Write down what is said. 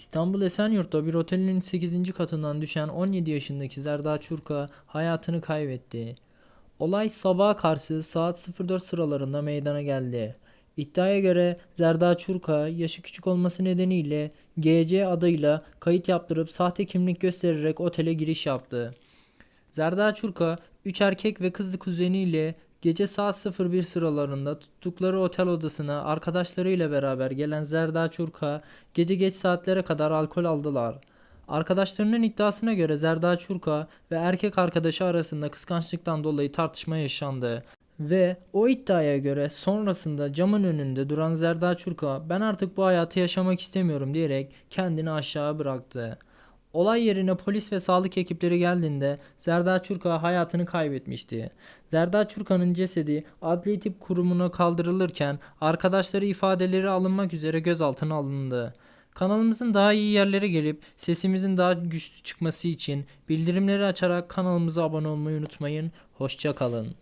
İstanbul Esenyurt'ta bir otelin 8. katından düşen 17 yaşındaki Zerda Çurka hayatını kaybetti. Olay sabaha karşı saat 04 sıralarında meydana geldi. İddiaya göre Zerda Çurka yaşı küçük olması nedeniyle GC adıyla kayıt yaptırıp sahte kimlik göstererek otele giriş yaptı. Zerda Çurka 3 erkek ve kızlı kuzeniyle gece saat 01 sıralarında tuttukları otel odasına arkadaşlarıyla beraber gelen Zerda Çurka gece geç saatlere kadar alkol aldılar. Arkadaşlarının iddiasına göre Zerda Çurka ve erkek arkadaşı arasında kıskançlıktan dolayı tartışma yaşandı. Ve o iddiaya göre sonrasında camın önünde duran Zerda Çurka ben artık bu hayatı yaşamak istemiyorum diyerek kendini aşağı bıraktı. Olay yerine polis ve sağlık ekipleri geldiğinde Zerda Çurka hayatını kaybetmişti. Zerda Çurka'nın cesedi adli tıp kurumuna kaldırılırken arkadaşları ifadeleri alınmak üzere gözaltına alındı. Kanalımızın daha iyi yerlere gelip sesimizin daha güçlü çıkması için bildirimleri açarak kanalımıza abone olmayı unutmayın. Hoşça kalın.